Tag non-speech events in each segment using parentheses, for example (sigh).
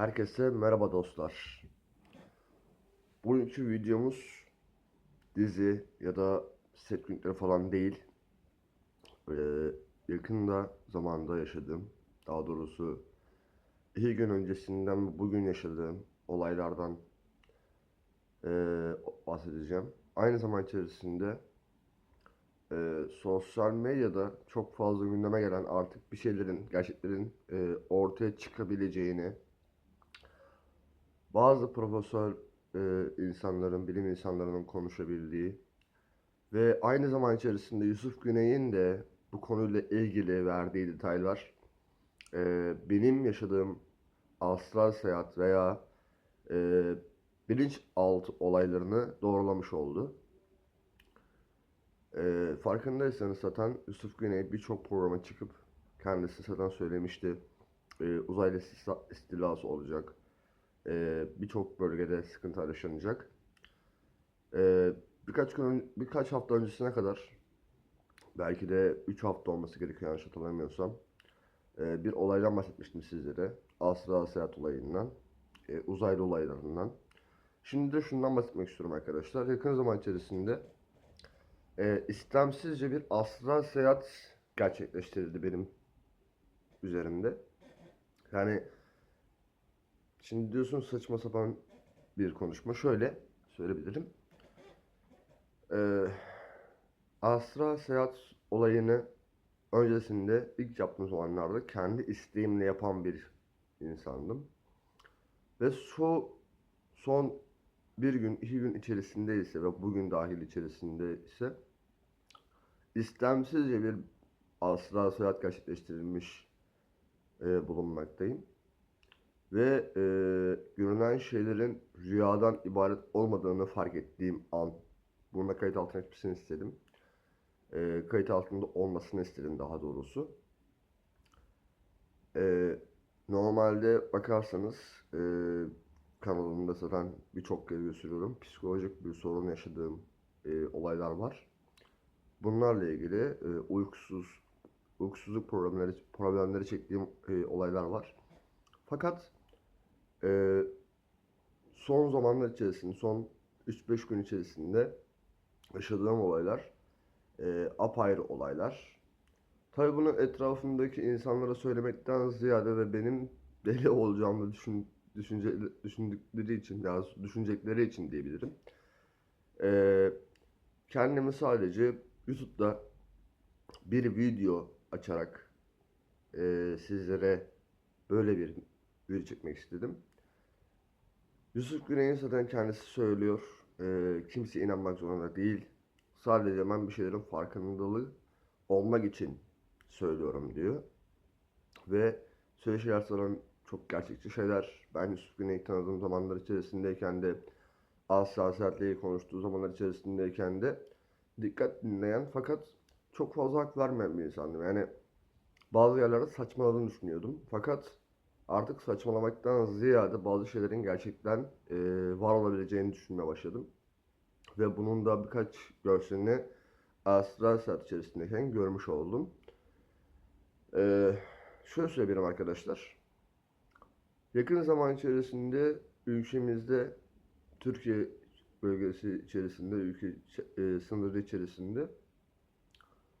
Herkese merhaba dostlar. Bugünkü videomuz dizi ya da set günleri falan değil. Ee, yakında zamanda yaşadığım, daha doğrusu iki gün öncesinden bugün yaşadığım olaylardan ee, bahsedeceğim. Aynı zaman içerisinde e, sosyal medyada çok fazla gündeme gelen artık bir şeylerin, gerçeklerin e, ortaya çıkabileceğini, bazı profesör e, insanların, bilim insanlarının konuşabildiği ve aynı zaman içerisinde Yusuf Güney'in de bu konuyla ilgili verdiği detaylar e, benim yaşadığım astral seyahat veya e, bilinçaltı olaylarını doğrulamış oldu. E, farkındaysanız zaten Yusuf Güney birçok programa çıkıp kendisi zaten söylemişti. E, uzaylı istila- istilası olacak. E, birçok bölgede sıkıntı yaşanacak. E, birkaç gün birkaç hafta öncesine kadar belki de 3 hafta olması gerekiyor yanlış hatırlamıyorsam. e, bir olaydan bahsetmiştim sizlere. Astral seyahat olayından, e, uzaylı olaylarından. Şimdi de şundan bahsetmek istiyorum arkadaşlar. Yakın zaman içerisinde e, istemsizce bir astral seyahat gerçekleştirildi benim üzerimde. Yani şimdi diyorsun saçma sapan bir konuşma. Şöyle söyleyebilirim. E, astral seyahat olayını öncesinde ilk yaptığım zamanlarda kendi isteğimle yapan bir insandım. Ve şu son bir gün, iki gün içerisinde ise ve bugün dahil içerisinde ise istemsizce bir astral seyahat gerçekleştirilmiş e, bulunmaktayım. Ve e, görünen şeylerin rüyadan ibaret olmadığını fark ettiğim an. Buna kayıt altına etmesini istedim. E, kayıt altında olmasını istedim daha doğrusu. E, normalde bakarsanız e, kanalımda zaten birçok kez gösteriyorum. Psikolojik bir sorun yaşadığım e, olaylar var. Bunlarla ilgili e, uykusuz, uykusuzluk problemleri, problemleri çektiğim e, olaylar var. Fakat e, son zamanlar içerisinde, son 3-5 gün içerisinde yaşadığım olaylar e, apayrı olaylar. Tabii bunu etrafımdaki insanlara söylemekten ziyade ve benim (laughs) deli olacağımı düşün, düşünce, düşündükleri için, ya düşünecekleri için diyebilirim. E, kendimi sadece YouTube'da bir video açarak e, sizlere böyle bir video çekmek istedim. Yusuf Güney'in zaten kendisi söylüyor. E, kimse inanmak zorunda değil. Sadece ben bir şeylerin farkındalığı olmak için söylüyorum diyor. Ve söylediği şeyler sanırım çok gerçekçi şeyler. Ben Yusuf Güney'i tanıdığım zamanlar içerisindeyken de Asya Seyahat'le konuştuğu zamanlar içerisindeyken de dikkat dinleyen fakat çok fazla hak vermeyen bir insandım. Yani bazı yerlerde saçmaladığını düşünüyordum. Fakat artık saçmalamaktan ziyade bazı şeylerin gerçekten e, var olabileceğini düşünmeye başladım. Ve bunun da birkaç görselini Astral Saat içerisindeyken görmüş oldum. E, şöyle söyleyebilirim arkadaşlar. Yakın zaman içerisinde ülkemizde Türkiye bölgesi içerisinde, ülke e, sınırı içerisinde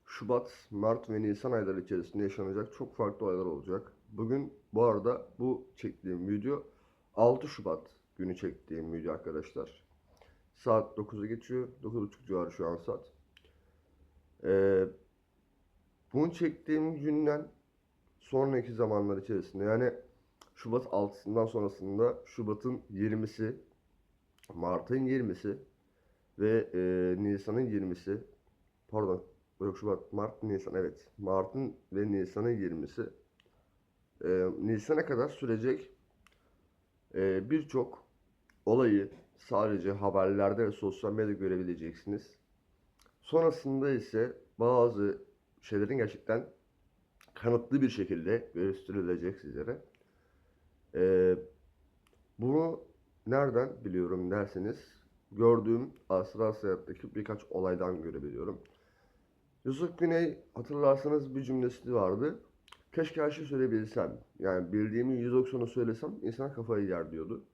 Şubat, Mart ve Nisan ayları içerisinde yaşanacak çok farklı olaylar olacak. Bugün bu arada bu çektiğim video 6 Şubat günü çektiğim video arkadaşlar. Saat 9'u geçiyor. 9.30 civarı şu an saat. Ee, bunu çektiğim günden sonraki zamanlar içerisinde yani Şubat 6'sından sonrasında Şubat'ın 20'si, Mart'ın 20'si ve e, Nisan'ın 20'si pardon yok Şubat, Mart, Nisan evet Mart'ın ve Nisan'ın 20'si e, Nisan'a kadar sürecek e, birçok olayı sadece haberlerde ve sosyal medyada görebileceksiniz. Sonrasında ise bazı şeylerin gerçekten kanıtlı bir şekilde gösterilecek sizlere. Ee, bunu nereden biliyorum derseniz gördüğüm astral seyahatteki birkaç olaydan görebiliyorum. Yusuf Güney hatırlarsanız bir cümlesi vardı. Keşke her şeyi söyleyebilsem. Yani bildiğimi %90'ı söylesem insan kafayı yer diyordu.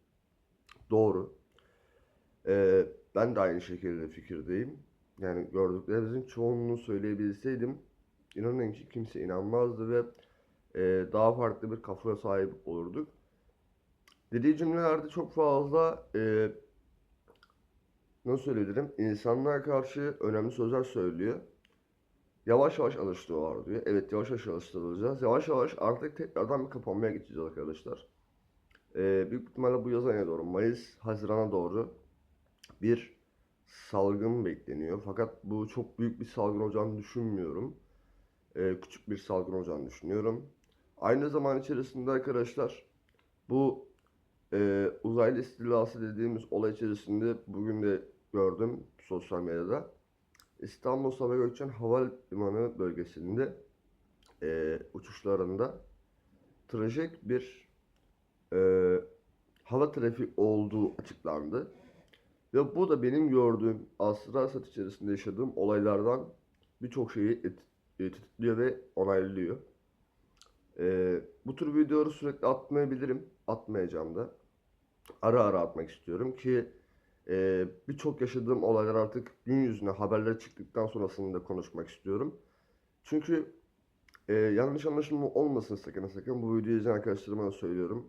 Doğru. Ee, ben de aynı şekilde fikirdeyim. Yani gördüklerimizin çoğunluğunu söyleyebilseydim inanın ki kimse inanmazdı ve e, daha farklı bir kafaya sahip olurduk. Dediği cümlelerde çok fazla e, nasıl söyleyebilirim? İnsanlara karşı önemli sözler söylüyor. Yavaş yavaş alıştırıyorlar diyor. Evet yavaş yavaş alıştırılacağız. Yavaş yavaş artık tekrardan bir kapanmaya geçeceğiz arkadaşlar. Ee, büyük ihtimalle bu yaz ayına doğru, Mayıs, Haziran'a doğru bir salgın bekleniyor. Fakat bu çok büyük bir salgın olacağını düşünmüyorum. Ee, küçük bir salgın olacağını düşünüyorum. Aynı zaman içerisinde arkadaşlar bu e, uzaylı istilası dediğimiz olay içerisinde bugün de gördüm sosyal medyada. İstanbul Sabiha Gökçen Havalimanı bölgesinde e, uçuşlarında trajik bir e, hava trafiği olduğu açıklandı. Ve bu da benim gördüğüm Asra Asat içerisinde yaşadığım olaylardan birçok şeyi et, tetikliyor ve onaylıyor. E, bu tür videoları sürekli atmayabilirim. Atmayacağım da. Ara ara atmak istiyorum ki e, birçok yaşadığım olaylar artık gün yüzüne haberler çıktıktan sonrasında konuşmak istiyorum. Çünkü e, yanlış anlaşılma olmasın sakın sakın. Bu videoyu izleyen arkadaşlarıma da söylüyorum.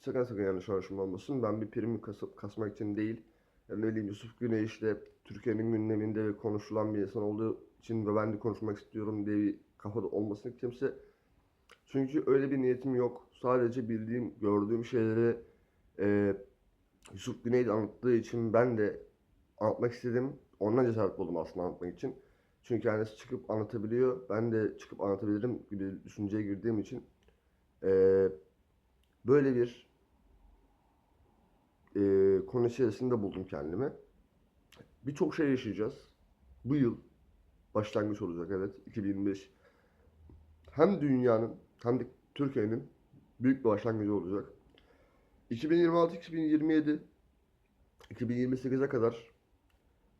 Sakın sakın yanlış anlaşılma olmasın. Ben bir prim kasıp kasmak için değil. Yani ne bileyim Yusuf Güney işte Türkiye'nin gündeminde ve konuşulan bir insan olduğu için ve ben de konuşmak istiyorum diye bir kafada olmasın kimse. Çünkü öyle bir niyetim yok. Sadece bildiğim, gördüğüm şeyleri e, Yusuf Güney de anlattığı için ben de anlatmak istedim. Ondan cesaret buldum aslında anlatmak için. Çünkü kendisi çıkıp anlatabiliyor. Ben de çıkıp anlatabilirim gibi düşünceye girdiğim için eee, böyle bir eee, konu içerisinde buldum kendimi. Birçok şey yaşayacağız. Bu yıl başlangıç olacak evet 2025. Hem dünyanın hem de Türkiye'nin büyük bir başlangıcı olacak. 2026, 2027, 2028'e kadar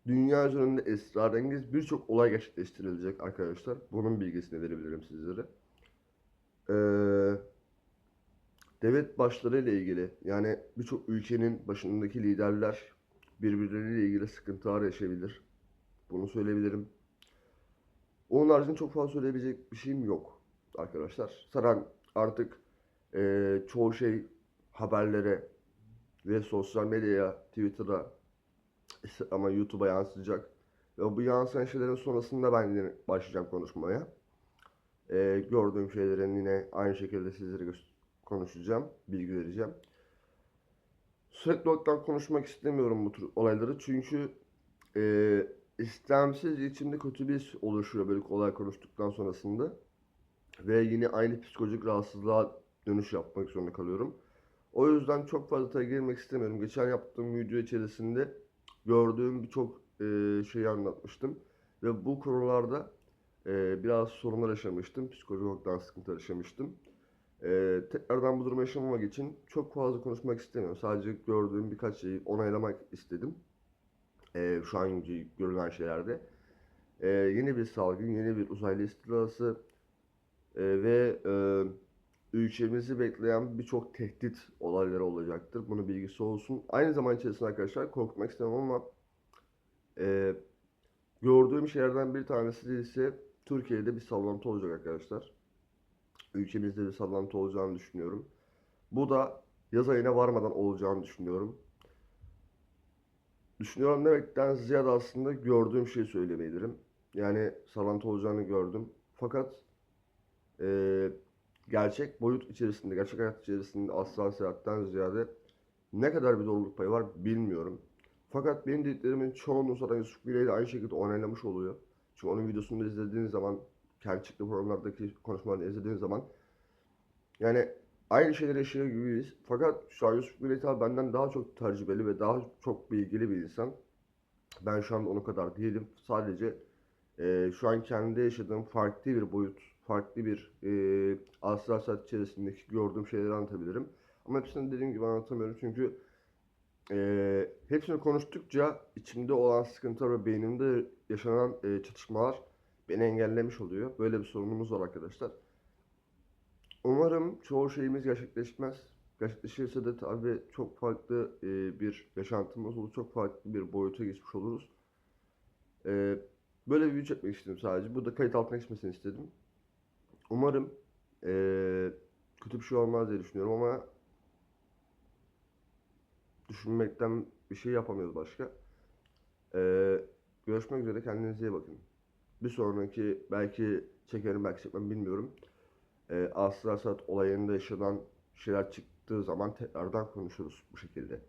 dünya üzerinde esrarengiz birçok olay gerçekleştirilecek arkadaşlar. Bunun bilgisini verebilirim sizlere. Ee, devlet başları ile ilgili yani birçok ülkenin başındaki liderler birbirleriyle ilgili sıkıntılar yaşayabilir. Bunu söyleyebilirim. Onun haricinde çok fazla söyleyebilecek bir şeyim yok arkadaşlar. Zaten artık eee, çoğu şey haberlere ve sosyal medyaya, Twitter'a ama YouTube'a yansıyacak. Ve bu yansıyan şeylerin sonrasında ben yine başlayacağım konuşmaya. Ee, gördüğüm şeylerin yine aynı şekilde sizlere konuşacağım, bilgi vereceğim. Sürekli olarak konuşmak istemiyorum bu tür olayları çünkü e, istemsiz içimde kötü bir his oluşuyor böyle olay konuştuktan sonrasında. Ve yine aynı psikolojik rahatsızlığa dönüş yapmak zorunda kalıyorum. O yüzden çok fazla girmek istemiyorum. Geçen yaptığım video içerisinde gördüğüm birçok e, şeyi anlatmıştım. Ve bu konularda e, biraz sorunlar yaşamıştım. Psikolojik olarak sıkıntı yaşamıştım. E, tekrardan bu durumu yaşamamak için çok fazla konuşmak istemiyorum. Sadece gördüğüm birkaç şeyi onaylamak istedim. E, şu an görülen şeylerde. E, yeni bir salgın, yeni bir uzaylı istilası e, ve e, ülkemizi bekleyen birçok tehdit olayları olacaktır. Bunu bilgisi olsun. Aynı zaman içerisinde arkadaşlar korkutmak istemem ama e, gördüğüm şeylerden bir tanesi ise Türkiye'de bir sallantı olacak arkadaşlar. Ülkemizde bir sallantı olacağını düşünüyorum. Bu da yaz ayına varmadan olacağını düşünüyorum. Düşünüyorum demekten ziyade aslında gördüğüm şeyi söylemeyebilirim. Yani sallantı olacağını gördüm. Fakat eee gerçek boyut içerisinde, gerçek hayat içerisinde asla seyahatten ziyade ne kadar bir doğruluk payı var bilmiyorum. Fakat benim dediklerimin çoğunu zaten Yusuf Güney de aynı şekilde onaylamış oluyor. Çünkü onun videosunu izlediğiniz zaman, kendi çıktığı programlardaki konuşmalarını izlediğiniz zaman yani aynı şeyleri yaşıyor gibiyiz. Fakat şu an Yusuf Güney tabi benden daha çok tecrübeli ve daha çok bilgili bir insan. Ben şu anda onun kadar değilim. Sadece eee, şu an kendi yaşadığım farklı bir boyut, farklı bir eee asrar saat içerisindeki gördüğüm şeyleri anlatabilirim. Ama hepsini dediğim gibi anlatamıyorum çünkü eee, hepsini konuştukça içimde olan sıkıntılar ve beynimde yaşanan eee, çatışmalar beni engellemiş oluyor. Böyle bir sorunumuz var arkadaşlar. Umarım çoğu şeyimiz gerçekleşmez. Gerçekleşirse de tabii çok farklı e, bir yaşantımız olur. Çok farklı bir boyuta geçmiş oluruz. E, böyle bir video çekmek istedim sadece. Burada kayıt altına geçmesini istedim. Umarım e, kötü bir şey olmaz diye düşünüyorum ama düşünmekten bir şey yapamıyoruz başka. E, görüşmek üzere. Kendinize iyi bakın. Bir sonraki belki çekerim belki çekmem bilmiyorum. E, Aslı Asat olayında yaşanan şeyler çıktığı zaman tekrardan konuşuruz bu şekilde.